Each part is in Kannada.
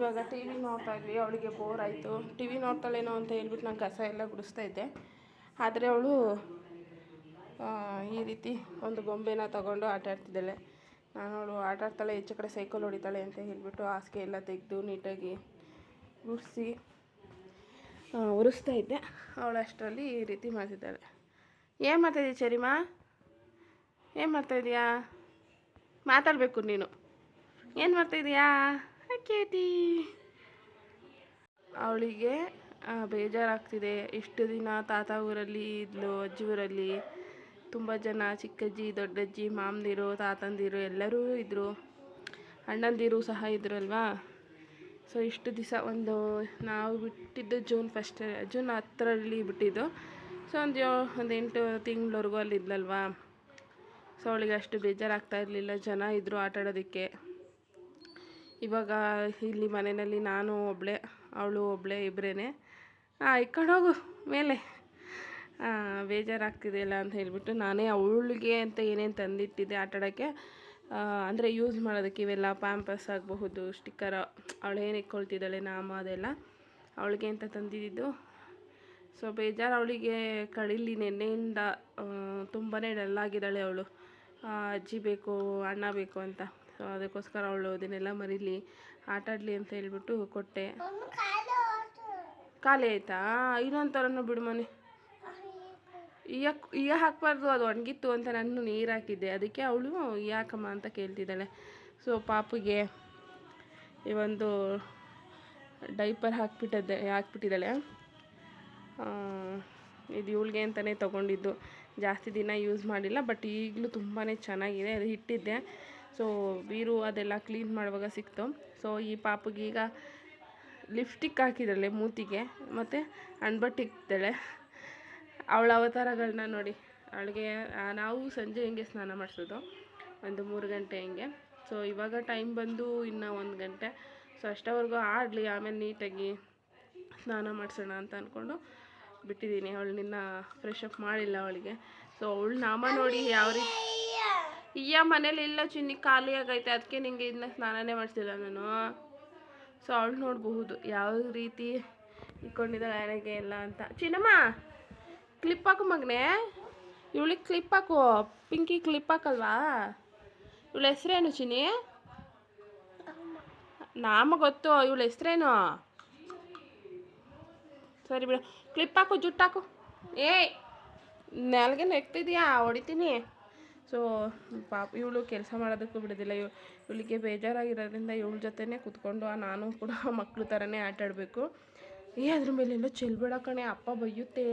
ಇವಾಗ ಟಿ ವಿ ನೋಡ್ತಾ ಇದ್ವಿ, ಅವಳಿಗೆ ಬೋರ್ ಆಯಿತು. ಟಿ ವಿ ನೋಡ್ತಾಳೇನೋ ಅಂತ ಹೇಳ್ಬಿಟ್ಟು ನಾನು ಕಸ ಎಲ್ಲ ಗುಡಿಸ್ತಾ ಇದ್ದೆ. ಆದರೆ ಅವಳು ಈ ರೀತಿ ಒಂದು ಗೊಂಬೆನ ತಗೊಂಡು ಆಟ ಆಡ್ತಿದ್ದಾಳೆ. ನಾನು ಅವಳು ಆಟ ಆಡ್ತಾಳೆ, ಹೆಚ್ಚು ಕಡೆ ಸೈಕಲ್ ಹೊಡಿತಾಳೆ ಅಂತ ಹೇಳ್ಬಿಟ್ಟು ಹಾಸಿಗೆ ಎಲ್ಲ ತೆಗೆದು ನೀಟಾಗಿ ಗುಡಿಸಿ ಉರಿಸ್ತಾ ಇದ್ದೆ. ಅವಳು ಅಷ್ಟರಲ್ಲಿ ಈ ರೀತಿ ಮಾಡ್ತಿದ್ದಾಳೆ. ಏನು ಮಾಡ್ತಾಯಿದ್ದೀಯ ಚರಿಮಾ? ಏನು ಮಾಡ್ತಾಯಿದ್ದೀಯಾ ಮಾತಾಡಬೇಕು ನೀನು. ಏನು ಮಾಡ್ತಾಯಿದ್ಯಾ ಕೇಟಿ ಅವಳಿಗೆ ಬೇಜಾರಾಗ್ತಿದೆ. ಇಷ್ಟು ದಿನ ತಾತ ಊರಲ್ಲಿ ಇದ್ಲು, ಅಜ್ಜಿ ಊರಲ್ಲಿ. ತುಂಬ ಜನ ಚಿಕ್ಕಜ್ಜಿ ದೊಡ್ಡಜ್ಜಿ ಮಾಮಂದಿರು, ತಾತಂದಿರು ಎಲ್ಲರೂ ಇದ್ದರು ಅಣ್ಣಂದಿರು ಸಹ ಇದ್ರು ಅಲ್ವಾ ಸೊ ಇಷ್ಟು ದಿವಸ ಒಂದು, ನಾವು ಬಿಟ್ಟಿದ್ದು ಜೂನ್ ಫಸ್ಟ್ ಜೂನ್ ಹತ್ತರಲ್ಲಿ ಬಿಟ್ಟಿದ್ದು. ಸೊ ಒಂದು ಒಂದು ಎಂಟು ತಿಂಗಳವರೆಗೂ ಅಲ್ಲಿ ಇದ್ಲಲ್ವಾ? ಸೊ ಅವಳಿಗೆ ಅಷ್ಟು ಬೇಜಾರಾಗ್ತಾ ಇರಲಿಲ್ಲ, ಜನ ಇದ್ದರು ಆಟ ಆಡೋದಕ್ಕೆ ಇವಾಗ ಇಲ್ಲಿ ಮನೆಯಲ್ಲಿ ನಾನು ಒಬ್ಬಳೆ ಅವಳು ಒಬ್ಬಳೆ ಇಬ್ಬರೇ ಹಾಂ ಇಕ್ಕೊಂಡು ಹೋಗು, ಮೇಲೆ. ಬೇಜಾರಾಗ್ತಿದೆಯಲ್ಲ ಅಂತ ಹೇಳಿಬಿಟ್ಟು ನಾನೇ ಅವಳಿಗೆ ಅಂತ ಏನೇನು ತಂದಿಟ್ಟಿದ್ದೆ ಆಟಾಡೋಕ್ಕೆ ಅಂದರೆ ಯೂಸ್ ಮಾಡೋದಕ್ಕೆ ಇವೆಲ್ಲ ಪ್ಯಾಂಪರ್ಸ್ ಆಗಬಹುದು ಸ್ಟಿಕ್ಕರ್ ಅವಳು ಏನು ಇಟ್ಕೊಳ್ತಿದ್ದಾಳೆ, ನಾಮ ಅದೆಲ್ಲ ಅವಳಿಗೆ ಅಂತ ತಂದಿದ್ದು. ಸೊ ಬೇಜಾರು ಅವಳಿಗೆ ಕಳೀಲಿ ನೆನ್ನೆಯಿಂದ ತುಂಬಾ ಡಲ್ಲಾಗಿದ್ದಾಳೆ ಅವಳು. ಅಜ್ಜಿ ಬೇಕು, ಅಣ್ಣ ಬೇಕು ಅಂತ. ಸೊ ಅದಕ್ಕೋಸ್ಕರ ಅವಳು ಅದನ್ನೆಲ್ಲ ಮರೀಲಿ, ಆಟ ಆಡಲಿ ಅಂತ ಹೇಳ್ಬಿಟ್ಟು ಕೊಟ್ಟೆ. ಖಾಲಿ ಆಯಿತಾ? ಇನ್ನೊಂದು ಥರನೂ ಬಿಡು ಮನೆ. ಈಗ ಈಗ ಹಾಕ್ಬಾರ್ದು, ಅದು ಒಣಗಿತ್ತು ಅಂತ ನಾನು ನೀರು ಹಾಕಿದ್ದೆ. ಅದಕ್ಕೆ ಅವಳು, ಯಾಕಮ್ಮ ಅಂತ ಕೇಳ್ತಿದ್ದಾಳೆ. ಸೊ ಪಾಪುಗೆ ಈ ಒಂದು ಡೈಪರ್ ಹಾಕ್ಬಿಟ್ಟದ್ದೆ, ಹಾಕ್ಬಿಟ್ಟಿದ್ದಾಳೆ. ಇದು ಇವಳಿಗೆ ಅಂತಲೇ ತೊಗೊಂಡಿದ್ದು. ಜಾಸ್ತಿ ದಿನ ಯೂಸ್ ಮಾಡಿಲ್ಲ, ಬಟ್ ಈಗಲೂ ತುಂಬಾ ಚೆನ್ನಾಗಿದೆ. ಅದು ಇಟ್ಟಿದ್ದೆ ಸೊ ಬೀರು ಅದೆಲ್ಲ ಕ್ಲೀನ್ ಮಾಡುವಾಗ ಸಿಕ್ತು. ಸೊ ಈ ಪಾಪುಗೆ ಈಗ ಲಿಪ್ಸ್ಟಿಕ್ ಹಾಕಿದ್ದಾಳೆ ಮೂತಿಗೆ, ಮತ್ತು ಅಣ್ಬಟ್ಟು ಇಕ್ತಾಳೆ ಅವಳ ಅವತಾರಗಳನ್ನ ನೋಡಿ. ಅವಳಿಗೆ ನಾವು ಸಂಜೆ ಹಿಂಗೆ ಸ್ನಾನ ಮಾಡಿಸೋದು? ಒಂದು ಮೂರು ಗಂಟೆ ಹಿಂಗೆ. ಸೊ ಇವಾಗ ಟೈಮ್ ಬಂದು ಇನ್ನೂ ಒಂದು ಗಂಟೆ. ಸೊ ಅಷ್ಟವರೆಗೂ ಆಡಲಿ, ಆಮೇಲೆ ನೀಟಾಗಿ ಸ್ನಾನ ಮಾಡಿಸೋಣ ಅಂತ ಅಂದ್ಕೊಂಡು ಬಿಟ್ಟಿದ್ದೀನಿ. ಅವಳು ನಿನ್ನ ಫ್ರೆಶ್ ಅಪ್ ಮಾಡಿಲ್ಲ ಅವಳಿಗೆ. ಸೊ ಅವಳು ನಾಮ ನೋಡಿ ಯಾವ ರೀತಿ ಇಯ್ಯ ಮನೇಲಿ ಇಲ್ಲ ಚಿನ್ನಿ, ಖಾಲಿ ಆಗೈತೆ. ಅದಕ್ಕೆ ನಿಂಗೆ ಇದನ್ನ ಸ್ನಾನನೇ ಮಾಡಿಸಿಲ್ಲ ನಾನು. ಸೊ ಅವಳು ನೋಡಬಹುದು ಯಾವ ರೀತಿ ಇಟ್ಕೊಂಡಿದ್ದಾಳೆ ನನಗೆ ಎಲ್ಲ ಅಂತ. ಚಿನ್ನಮ್ಮ ಕ್ಲಿಪ್ ಹಾಕು ಮಗನೇ. ಇವಳಿಗೆ ಕ್ಲಿಪ್ ಹಾಕು. ಪಿಂಕಿ ಕ್ಲಿಪ್ ಹಾಕಲ್ವಾ? ಇವಳ ಹೆಸ್ರೇನು ಚಿನ್ನಿ? ನಾಮ ಗೊತ್ತು, ಇವಳ ಹೆಸ್ರೇನು? ಸರಿ ಬಿಡು. ಕ್ಲಿಪ್ ಹಾಕು ಜುಟ್ಟಾಕು ಏಯ್ ನೆಲ್ಗೆ ನೆಕ್ತಿದ್ಯಾ ಹೊಡಿತೀನಿ. ಸೊ, ಪಾಪ ಇವಳು ಕೆಲಸ ಮಾಡೋದಕ್ಕೂ ಬಿಡೋದಿಲ್ಲ. ಇವ್, ಇವಳಿಗೆ ಬೇಜಾರಾಗಿರೋದ್ರಿಂದ ಇವಳ ಜೊತೆನೇ ಕೂತ್ಕೊಂಡು ನಾನು ಕೂಡ ಮಕ್ಕಳು ಥರನೇ ಆಟ ಆಡಬೇಕು. ಏ, ಅದ್ರ ಮೇಲೆಲ್ಲ ಚೆಲ್ಬೇಡ ಕಣೆ, ಅಪ್ಪ ಬೈಯುತ್ತೆ.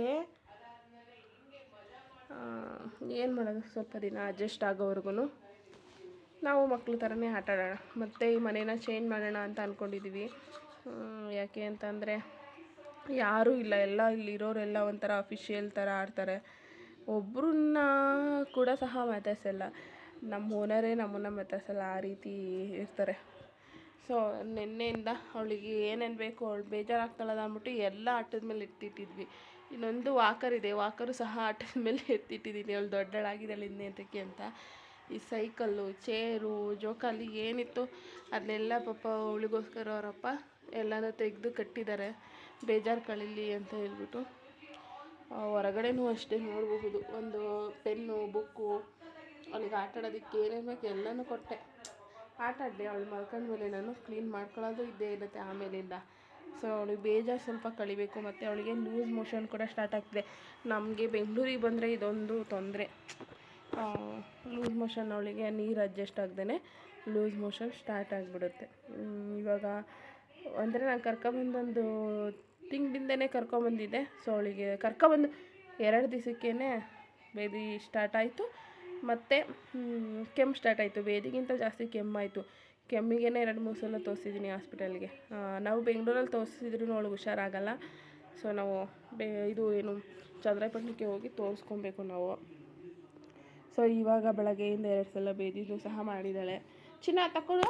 ಏನು ಮಾಡೋದು, ಸ್ವಲ್ಪ ದಿನ ಅಡ್ಜಸ್ಟ್ ಆಗೋವರೆಗೂ ನಾವು ಮಕ್ಕಳ ಥರನೇ ಆಟ ಆಡೋಣ. ಮತ್ತು ಈ ಮನೇನ ಚೇಂಜ್ ಮಾಡೋಣ ಅಂತ ಅಂದ್ಕೊಂಡಿದ್ದೀವಿ ಯಾಕೆ ಅಂತಂದರೆ ಯಾರೂ ಇಲ್ಲ, ಎಲ್ಲ ಇಲ್ಲಿರೋರೆಲ್ಲ ಒಂಥರ ಅಫಿಷಿಯಲ್ ಥರ ಆಡ್ತಾರೆ. ಒಬ್ಬರನ್ನ ಕೂಡ ಸಹ ಮಾತಾಡ್ಸಲ್ಲ. ನಮ್ಮ ಓನರೇ ನಮ್ಮನ್ನು ಮಾತಾಡ್ಸಲ್ಲ, ಆ ರೀತಿ ಇರ್ತಾರೆ. ಸೊ ನಿನ್ನೆಯಿಂದ ಅವಳಿಗೆ ಏನೇನು ಬೇಕು ಅವಳು ಬೇಜಾರಾಗ್ತಾಳಲ್ಲ ಅಂದ್ಬಿಟ್ಟು ಎಲ್ಲ ಆಟದ ಮೇಲೆ ಎತ್ತಿಟ್ಟಿದ್ವಿ. ಇನ್ನೊಂದು ವಾಕರ್ ಇದೆ ವಾಕರು ಸಹ ಆಟದ ಮೇಲೆ ಎತ್ತಿಟ್ಟಿದ್ದೀನಿ. ಅವಳು ದೊಡ್ಡಳಾಗಿದ್ದಾಳೆ ಇನ್ನೇತಕ್ಕೆ ಅಂತ. ಈ ಸೈಕಲ್ಲು ಚೇರು ಜೋಕಾಲಿ ಏನಿತ್ತು ಅದನ್ನೆಲ್ಲ ಪಾಪ ಅವಳಿಗೋಸ್ಕರ ಅವರಪ್ಪ ಎಲ್ಲನೂ ತೆಗೆದು ಕಟ್ಟಿದ್ದಾರೆ. ಬೇಜಾರು ಕಳೀಲಿ ಅಂತ ಹೇಳ್ಬಿಟ್ಟು. ಹೊರಗಡೆನೂ ಅಷ್ಟೇ ನೋಡಬಹುದು. ಒಂದು ಪೆನ್ನು, ಬುಕ್ಕು ಅವಳಿಗೆ ಆಟ ಆಡೋದಕ್ಕೆ ಏನೇನು ಬೇಕು ಎಲ್ಲನೂ ಕೊಟ್ಟೆ. ಆಟ ಆಡಲಿ, ಅವಳು ಮಲ್ಕೊಂಡ್ಮೇಲೆ ನಾನು ಕ್ಲೀನ್ ಮಾಡ್ಕೊಳ್ಳೋದು ಇದ್ದೇ ಇರುತ್ತೆ ಆಮೇಲಿಂದ. ಸೊ ಅವಳಿಗೆ ಬೇಜಾರು ಸ್ವಲ್ಪ ಕಳಿಬೇಕು, ಮತ್ತು ಅವಳಿಗೆ ಲೂಸ್ ಮೋಷನ್ ಕೂಡ ಸ್ಟಾರ್ಟ್ ಆಗ್ತಿದೆ. ನಮಗೆ ಬೆಂಗಳೂರಿಗೆ ಬಂದರೆ ಇದೊಂದು ತೊಂದರೆ. ಲೂಸ್ ಮೋಷನ್ ಅವಳಿಗೆ ನೀರು ಅಡ್ಜಸ್ಟ್ ಆಗ್ದೇ ಲೂಸ್ ಮೋಷನ್ ಸ್ಟಾರ್ಟ್ ಆಗಿಬಿಡುತ್ತೆ. ಇವಾಗ, ಅಂದರೆ ನಾನು ಕರ್ಕೊಬಂದೊಂದು ತಿಂಗಳಿಂದನೇ ಕರ್ಕೊಂಬಂದಿದ್ದೆ. ಸೊ ಅವಳಿಗೆ ಕರ್ಕೊಬಂದು ಎರಡು ದಿವಸಕ್ಕೇ ಬೇದಿ ಸ್ಟಾರ್ಟ್ ಆಯಿತು. ಮತ್ತು ಕೆಮ್ಮು ಸ್ಟಾರ್ಟ್ ಆಯಿತು. ಬೇದಿಗಿಂತ ಜಾಸ್ತಿ ಕೆಮ್ಮಾಯಿತು. ಕೆಮ್ಮಿಗೆ ಎರಡು, ಮೂರು ಸಲ ತೋರಿಸಿದ್ದೀನಿ ಹಾಸ್ಪಿಟಲ್ಗೆ ನಾವು ಬೆಂಗಳೂರಲ್ಲಿ ತೋರಿಸಿದ್ರು ಅವಳಿಗೆ ಹುಷಾರಾಗಲ್ಲ. ಸೊ ನಾವು ಬೇ, ಇದು ಏನು ಚಂದ್ರಪಟ್ಟಣಕ್ಕೆ ಹೋಗಿ ತೋರಿಸ್ಕೊಬೇಕು ನಾವು. ಸೊ ಇವಾಗ ಬೆಳಗ್ಗೆಯಿಂದ ಎರಡು ಸಲ ಬೇದಿದ್ದು ಸಹ ಮಾಡಿದ್ದಾಳೆ. ಚಿನ್ನ ತಕ್ಕೊಳ್ಳೋ.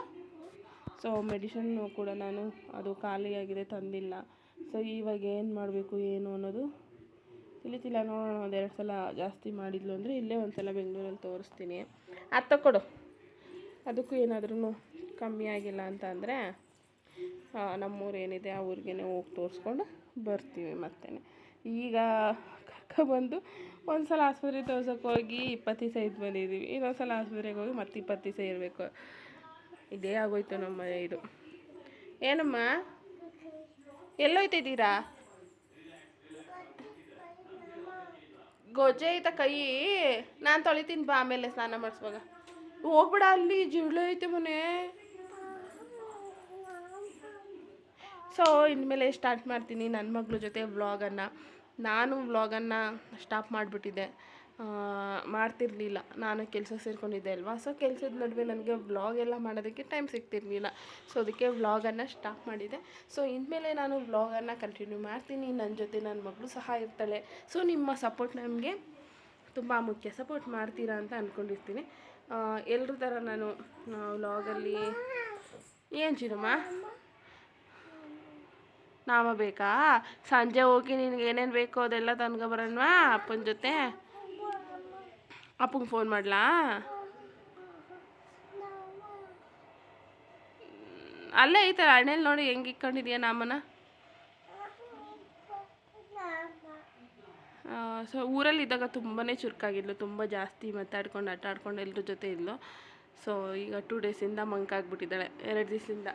ಸೊ ಮೆಡಿಷನ್ನು ಕೂಡ ನಾನು, ಅದು ಖಾಲಿಯಾಗಿದೆ, ತಂದಿಲ್ಲ. ಸೊ, ಇವಾಗ ಏನು ಮಾಡಬೇಕು, ಏನು ಅನ್ನೋದು ತಿಳಿತಿಲ್ಲ. ನೋಡೋಣ ಒಂದೆರಡು ಸಲ ಜಾಸ್ತಿ ಮಾಡಿದ್ಲು ಅಂದರೆ ಇಲ್ಲೇ ಒಂದು ಸಲ ಬೆಂಗಳೂರಲ್ಲಿ ತೋರಿಸ್ತೀನಿ. ಅದು ತಕ್ಕೊಡು. ಅದಕ್ಕೂ ಏನಾದ್ರೂ ಕಮ್ಮಿ ಆಗಿಲ್ಲ ಅಂತ ಅಂದರೆ ನಮ್ಮೂರು ಏನಿದೆ ಆ ಊರಿಗೆ ಹೋಗಿ ತೋರಿಸ್ಕೊಂಡು ಬರ್ತೀವಿ ಮತ್ತೆ ಈಗ ಕರ್ಕೊಬಂದು ಒಂದು ಸಲ ಆಸ್ಪತ್ರೆಗೆ ತೋರ್ಸೋಕೆ ಹೋಗಿ ಇಪ್ಪತ್ತು ದಿವಸ ಇದ್ದು ಬಂದಿದ್ದೀವಿ ಇನ್ನೊಂದು ಸಲ ಆಸ್ಪತ್ರೆಗೆ ಹೋಗಿ ಮತ್ತೆ ಇಪ್ಪತ್ತು ದಿವಸ ಇರಬೇಕು. ಇದೇ ಆಗೋಯ್ತು ನಮ್ಮ ಇದು. ಏನಮ್ಮ? ಎಲ್ಲೋಯ್ತಿದ್ದೀರಾ? ಗೊಜ್ಜೆ ಐತ ಕೈ, ನಾನು ತೊಳಿತೀನಿ ಬಾ ಆಮೇಲೆ ಸ್ನಾನ ಮಾಡಿಸುವಾಗ. ಹೋಗ್ಬಿಡ ಅಲ್ಲಿ, ಜಿರಳೆ ಐತೆ ಮನೆ. ಸೊ ಇನ್ಮೇಲೆ ಸ್ಟಾರ್ಟ್ ಮಾಡ್ತೀನಿ ನನ್ನ ಮಗಳ ಜೊತೆ ವ್ಲಾಗನ್ನು ನಾನು ವ್ಲಾಗನ್ನು ಸ್ಟಾಪ್ ಮಾಡಿಬಿಟ್ಟಿದ್ದೆ. ಮಾಡ್ತಿರ್ಲಿಲ್ಲ. ನಾನು ಕೆಲಸ ಸೇರ್ಕೊಂಡಿದ್ದೆ ಅಲ್ವಾ? ಸೊ ಕೆಲಸದ ನಡುವೆ ನನಗೆ ವ್ಲಾಗ್ ಎಲ್ಲ ಮಾಡೋದಕ್ಕೆ ಟೈಮ್ ಸಿಗ್ತಿರ್ಲಿಲ್ಲ. ಸೊ ಅದಕ್ಕೆ ವ್ಲಾಗನ್ನು ಸ್ಟಾಪ್ ಮಾಡಿದೆ. ಸೊ ಇನ್ಮೇಲೆ ನಾನು ವ್ಲಾಗನ್ನು ಕಂಟಿನ್ಯೂ ಮಾಡ್ತೀನಿ. ನನ್ನ ಜೊತೆ ನನ್ನ ಮಗಳು ಸಹ ಇರ್ತಾಳೆ. ಸೊ ನಿಮ್ಮ ಸಪೋರ್ಟ್ ನಮಗೆ ತುಂಬ ಮುಖ್ಯ. ಸಪೋರ್ಟ್ ಮಾಡ್ತೀರಾ ಅಂತ ಅಂದ್ಕೊಂಡಿರ್ತೀನಿ ಎಲ್ಲರ ಥರ ನಾನು ವ್ಲಾಗಲ್ಲಿ ಏನು ಚಿನ್ನಮ್ಮ? ನಾಮ ಬೇಕಾ? ಸಂಜೆ ಹೋಗಿ ನಿನಗೆ ಏನೇನು ಬೇಕೋ ಅದೆಲ್ಲ ತನ್ಕೊಬರೋಣವಾ ಅಪ್ಪನ ಜೊತೆ? ಅಪ್ಪಂಗೆ ಫೋನ್ ಮಾಡಲಾ? ಅಲ್ಲೇ ಐತಲ್ಲ ಹಣ್ಣೆಲ್ಲಿ ನೋಡಿ ಹೆಂಗೆ ಇಕ್ಕೊಂಡಿದ್ಯಾ ನಾಮನ ಸೊ ಊರಲ್ಲಿ ಇದ್ದಾಗ ತುಂಬಾ ಚುರುಕಾಗಿದ್ಲು, ತುಂಬ ಜಾಸ್ತಿ ಮಾತಾಡ್ಕೊಂಡು ಆಟ ಆಡ್ಕೊಂಡು ಎಲ್ಲರ ಜೊತೆ ಇದ್ಲು. ಸೊ ಈಗ ಟೂ ಡೇಸಿಂದ ಮಂಕಾಗ್ಬಿಟ್ಟಿದ್ದಾಳೆ ಎರಡು ದಿವಸದಿಂದ.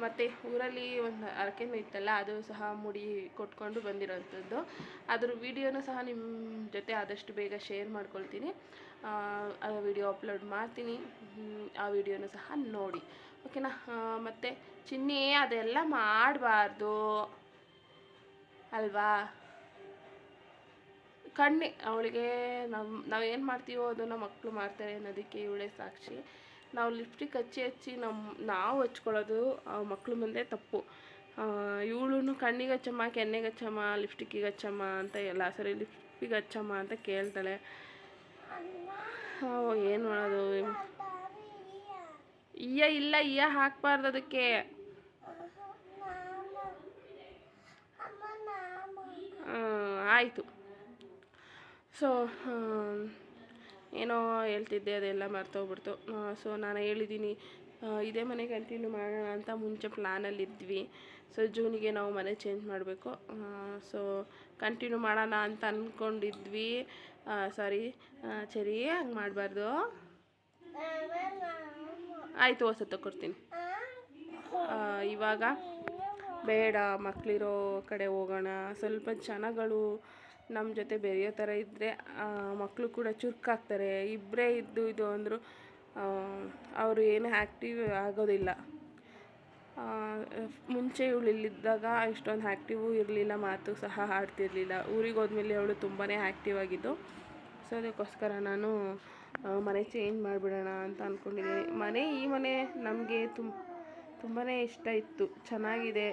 ಮತ್ತು ಊರಲ್ಲಿ ಒಂದು ಅರಕೆನೂ ಇತ್ತಲ್ಲ, ಅದು ಸಹ ಮುಡಿ ಕೊಟ್ಕೊಂಡು ಬಂದಿರೋಂಥದ್ದು. ಅದ್ರ ವೀಡಿಯೋನೂ ಸಹ ನಿಮ್ಮ ಜೊತೆ ಆದಷ್ಟು ಬೇಗ ಶೇರ್ ಮಾಡ್ಕೊಳ್ತೀನಿ. ಆ ವಿಡಿಯೋ ಅಪ್ಲೋಡ್ ಮಾಡ್ತೀನಿ. ಆ ವಿಡಿಯೋನೂ ಸಹ ನೋಡಿ. ಓಕೆನಾ? ಮತ್ತು ಚಿನ್ನಿ, ಅದೆಲ್ಲ ಮಾಡಬಾರ್ದು. ಅಲ್ವಾ? ಕಣ್ಣಿ, ಅವಳಿಗೆ ನಮ್ಮ ನಾವು ಏನು ಮಾಡ್ತೀವೋ ಅದನ್ನು ಮಕ್ಕಳು ಮಾಡ್ತಾರೆ ಅನ್ನೋದಕ್ಕೆ ಇವಳೇ ಸಾಕ್ಷಿ. ನಾವು ಲಿಪ್ಸ್ಟಿಕ್ ಹಚ್ಚಿ ಹಚ್ಚಿ ನಮ್ಮ ನಾವು ಹಚ್ಕೊಳ್ಳೋದು ಮಕ್ಳ ಮುಂದೆ ತಪ್ಪು. ಇವಳು ಕಣ್ಣಿಗೆ ಹಚ್ಚಮ್ಮ, ಕೆನ್ನೆಗೆ ಹಚ್ಚಮ್ಮ ಲಿಪ್ಸ್ಟಿಕ್ಕಿಗೆ ಹಚ್ಚಮ್ಮ ಅಂತ ಎಲ್ಲ ಸರಿ ಲಿಪ್ಸ್ಟಿಕ್ ಹಚ್ಚಮ್ಮ ಅಂತ ಕೇಳ್ತಾಳೆ. ಏನು ಮಾಡೋದು? ಇಯ್ಯ, ಇಲ್ಲ, ಇಯ್ಯ ಹಾಕ್ಬಾರ್ದು ಅದಕ್ಕೆ. ಆಯಿತು. ಸೊ ಏನೋ ಹೇಳ್ತಿದ್ದೆ, ಅದೆಲ್ಲ ಮರ್ತೋಗ್ಬಿಡ್ತು. ಸೊ ನಾನು ಹೇಳಿದ್ದೀನಿ ಇದೇ ಮನೆ ಕಂಟಿನ್ಯೂ ಮಾಡೋಣ ಅಂತ ಮುಂಚೆ ಪ್ಲ್ಯಾನಲ್ಲಿದ್ವಿ ಸೊ ಜೂನಿಗೆ ನಾವು ಮನೆ ಚೇಂಜ್ ಮಾಡಬೇಕು. ಸೊ ಕಂಟಿನ್ಯೂ ಮಾಡೋಣ ಅಂತ ಅಂದ್ಕೊಂಡಿದ್ವಿ ಸಾರಿ ಸರಿ ಹಂಗೆ ಮಾಡಬಾರ್ದು. ಆಯಿತು, ಹೊಸ ತಗೊಡ್ತೀನಿ ಇವಾಗ ಬೇಡ ಮಕ್ಕಳಿರೋ ಕಡೆ ಹೋಗೋಣ. ಸ್ವಲ್ಪ ಜನಗಳು ನಮ್ಮ ಜೊತೆ ಬೆರೆಯೋ ಥರ ಇದ್ದರೆ ಮಕ್ಕಳು ಕೂಡ ಚುರುಕಾಗ್ತಾರೆ. ಇಬ್ಬರೇ ಇದ್ದು ಇದು ಅಂದರು ಅವರು ಏನು ಆ್ಯಕ್ಟಿವ್ ಆಗೋದಿಲ್ಲ. ಮುಂಚೆ ಇವಳು ಇಲ್ಲಿದ್ದಾಗ ಇಷ್ಟೊಂದು ಆ್ಯಕ್ಟಿವು ಇರಲಿಲ್ಲ, ಮಾತು ಸಹ ಆಡ್ತಿರಲಿಲ್ಲ. ಊರಿಗೆ ಹೋದ್ಮೇಲೆ ಅವಳು ತುಂಬಾ ಆ್ಯಕ್ಟಿವ್ ಆಗಿದ್ದು. ಸೊ, ಅದಕ್ಕೋಸ್ಕರ ನಾನು ಮನೆ ಚೇಂಜ್ ಮಾಡಿಬಿಡೋಣ ಅಂತ ಅಂದ್ಕೊಂಡಿದ್ದೀನಿ ಮನೆ ಈ ಮನೆ ನಮಗೆ ತುಂಬ ತುಂಬಾ ಇಷ್ಟ ಇತ್ತು. ಚೆನ್ನಾಗಿದೆ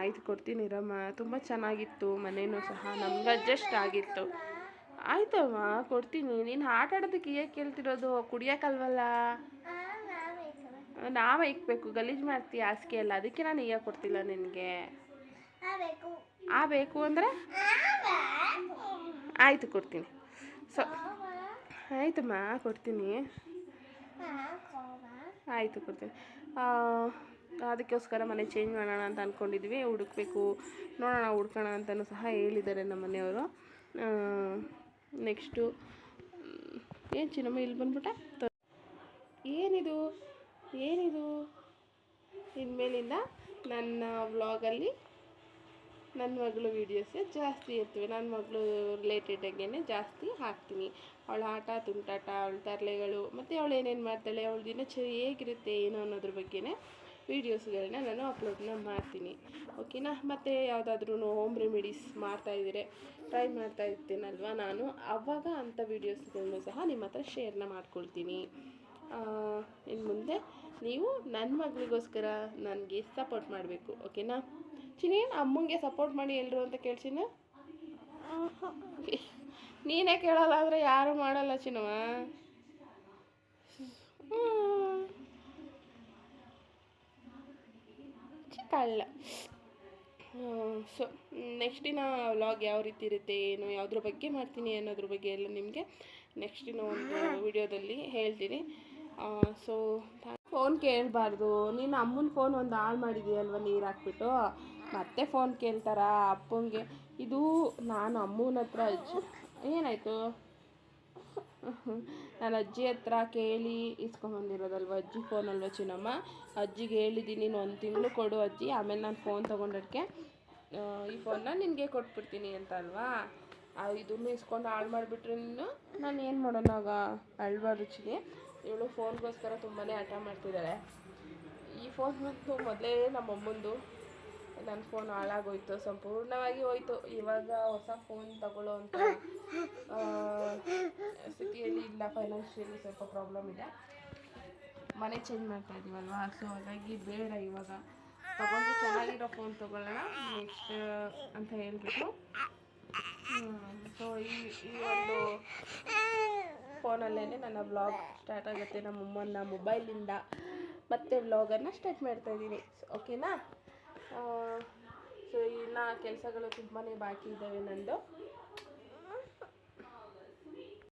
ಆಯ್ತು ಕೊಡ್ತೀನಿ ರಮ್ಮ ತುಂಬ ಚೆನ್ನಾಗಿತ್ತು, ಮನೇನೂ ಸಹ. ನಮ್ಗೆ ಅಡ್ಜಸ್ಟ್ ಆಗಿತ್ತು. ಆಯ್ತಮ್ಮ, ಕೊಡ್ತೀನಿ. ನೀನು ಆಟ ಆಡೋದಕ್ಕೆ ಏಕೆ ಕೇಳ್ತಿರೋದು? ಕುಡಿಯೋಕ್ಕಲ್ವಲ್ಲ? ನಾವೇ ಇಕ್ಬೇಕು. ಗಲೀಜು ಮಾಡ್ತೀಯ ಹಾಸಿಗೆ ಎಲ್ಲ? ಅದಕ್ಕೆ ನಾನು ಈಗ ಕೊಡ್ತಿಲ್ಲ ನಿನಗೆ. ಆ ಬೇಕು ಅಂದರೆ? ಆಯಿತು ಕೊಡ್ತೀನಿ. ಸೊ ಆಯ್ತಮ್ಮ, ಕೊಡ್ತೀನಿ. ಆಯಿತು ಕೊಡ್ತೀನಿ. ಅದಕ್ಕೋಸ್ಕರ ಮನೆ ಚೇಂಜ್ ಮಾಡೋಣ ಅಂತ ಅಂದ್ಕೊಂಡಿದ್ವಿ ಹುಡುಕ್ಬೇಕು, ನೋಡೋಣ ಹುಡ್ಕೋಣ ಅಂತಲೂ ಸಹ ಹೇಳಿದ್ದಾರೆ ನಮ್ಮ ಮನೆಯವರು. ನೆಕ್ಸ್ಟು ಏನು ಚಿನ್ನಮ್ಮ, ಇಲ್ಲಿ ಬಂದ್ಬಿಟ್ಟೆ? ಏನಿದು? ಏನಿದು? ಇನ್ಮೇಲಿಂದ ನನ್ನ ವ್ಲಾಗಲ್ಲಿ ನನ್ನ ಮಗಳು ವೀಡಿಯೋಸೇ ಜಾಸ್ತಿ ಇರ್ತವೆ. ನನ್ನ ಮಗಳು ರಿಲೇಟೆಡಾಗೇ ಜಾಸ್ತಿ ಹಾಕ್ತೀನಿ. ಅವಳ ಆಟ, ತುಂಟಾಟ, ಅವಳ ತರಲೆಗಳು, ಮತ್ತು ಅವಳು ಏನೇನು ಮಾಡ್ತಾಳೆ, ಅವಳ ದಿನಚರಿ ಹೇಗಿರುತ್ತೆ, ಏನು ಅನ್ನೋದ್ರ ಬಗ್ಗೆನೇ. ವೀಡಿಯೋಸ್ಗಳನ್ನ ನಾನು ಅಪ್ಲೋಡ್ನ ಮಾಡ್ತೀನಿ. ಓಕೆನಾ ಮತ್ತು ಯಾವುದಾದ್ರೂ ಹೋಮ್ ರೆಮಿಡೀಸ್ ಮಾಡ್ತಾಯಿದ್ರೆ ಟ್ರೈ ಮಾಡ್ತಾ ಇರ್ತೀನಲ್ವ ನಾನು? ಆವಾಗ ಅಂಥ ವೀಡಿಯೋಸ್ಗಳನ್ನು ಸಹ ನಿಮ್ಮ ಹತ್ರ ಶೇರ್ನ ಮಾಡ್ಕೊಳ್ತೀನಿ. ಇನ್ನು ಮುಂದೆ ನೀವು ನನ್ನ ಮಗಳಿಗೋಸ್ಕರ ನನಗೆ ಸಪೋರ್ಟ್ ಮಾಡಬೇಕು. ಓಕೆನಾ ಚಿನಿ ಅಮ್ಮಂಗೆ ಸಪೋರ್ಟ್ ಮಾಡಿ ಎಲ್ಲರೂ ಅಂತ ಕೇಳ್ಸಿನ ನೀನೇ ಕೇಳಲ್ಲ ಅಂದರೆ ಯಾರು ಮಾಡಲ್ಲ ಚಿನ್ನವ? ಹ್ಮ್. ಸೊ ನೆಕ್ಸ್ಟ್ ದಿನ ವ್ಲಾಗ್ ಯಾವ ರೀತಿ ಇರುತ್ತೆ, ಏನು, ಯಾವುದ್ರ ಬಗ್ಗೆ ಮಾಡ್ತೀನಿ ಅನ್ನೋದ್ರ ಬಗ್ಗೆ ಎಲ್ಲ ನಿಮಗೆ ನೆಕ್ಸ್ಟ್ ದಿನ ಒಂದು ವಿಡಿಯೋದಲ್ಲಿ ಹೇಳ್ತೀನಿ. ಸೊ ಫೋನ್ ಕೇಳಬಾರ್ದು. ನೀನು ಅಮ್ಮನ ಫೋನ್ ಒಂದು ಹಾಳು ಮಾಡಿದೀಯಲ್ವ ನೀರು ಹಾಕ್ಬಿಟ್ಟು? ಮತ್ತೆ ಫೋನ್ ಕೇಳ್ತಾರ ಅಪ್ಪಂಗೆ? ಇದು ನಾನು ಅಮ್ಮನ ಹತ್ರ ಏನಾಯಿತು? ನಾನು ಅಜ್ಜಿ ಹತ್ರ ಕೇಳಿ ಇಸ್ಕೊಂಬಂದಿರೋದಲ್ವ? ಅಜ್ಜಿ ಫೋನ್ ಅಲ್ವ ಚಿನ್ನಮ್ಮ? ಅಜ್ಜಿಗೆ ಹೇಳಿದ್ದೀನಿ ನೀನು ಒಂದು ತಿಂಗಳು ಕೊಡು ಅಜ್ಜಿ, ಆಮೇಲೆ ನಾನು ಫೋನ್ ತೊಗೊಂಡೋಕ್ಕೆ ಈ ಫೋನ್ನ ನಿನಗೆ ಕೊಟ್ಬಿಡ್ತೀನಿ ಅಂತ ಅಲ್ವಾ? ಇದನ್ನು ಇಸ್ಕೊಂಡು ಹಾಳು ಮಾಡಿಬಿಟ್ರೆ ನೀನು? ನಾನು ಏನು ಮಾಡೋಣ ಆಗ? ಅಳ್ಬಾರ್ದು ರುಚಿಗೆ? ಇವಳು ಫೋನ್ಗೋಸ್ಕರ ತುಂಬಾ ಹಠ ಮಾಡ್ತಿದ್ದಾಳೆ ಈ ಫೋನ್ ಬಂದು ಮೊದಲೇ ನಮ್ಮ ಅಮ್ಮಂದು ನನ್ನ ಫೋನ್ ಹಾಳಾಗೋಯ್ತು ಸಂಪೂರ್ಣವಾಗಿ ಹೋಯ್ತು. ಇವಾಗ ಹೊಸ ಫೋನ್ ತಗೊಳ್ಳೋ ಅಂತ ಸ್ಥಿತಿಯಲ್ಲಿ ಇಲ್ಲ. ಫೈನಾನ್ಷಿಯಲಿ ಸ್ವಲ್ಪ ಪ್ರಾಬ್ಲಮ್ ಇದೆ. ಮನೆ ಚೇಂಜ್ ಮಾಡ್ತಾ ಇದೀವಲ್ವಾ? ಸೊ ಹಾಗಾಗಿ ಬೇಡ ಇವಾಗ. ತಗೊಂಡು ಚೆನ್ನಾಗಿರೋ ಫೋನ್ ತಗೊಳ್ಳೋಣ ನೆಕ್ಸ್ಟ್ ಅಂತ ಹೇಳ್ಬಿಟ್ಟು. ಸೊ ಈ ಈ ಒಂದು ಫೋನಲ್ಲೇ ನನ್ನ ಬ್ಲಾಗ್ ಸ್ಟಾರ್ಟ್ ಆಗುತ್ತೆ. ನಮ್ಮ ಅಮ್ಮನ ಮೊಬೈಲಿಂದ ಮತ್ತೆ ವ್ಲಾಗನ್ನು ಸ್ಟಾರ್ಟ್ ಮಾಡ್ತಾ ಇದ್ದೀನಿ ಓಕೆನಾ ಸೊ ಇನ್ನು ಕೆಲಸಗಳು ತುಂಬಾ ಬಾಕಿ ಇದ್ದಾವೆ ನಂದು.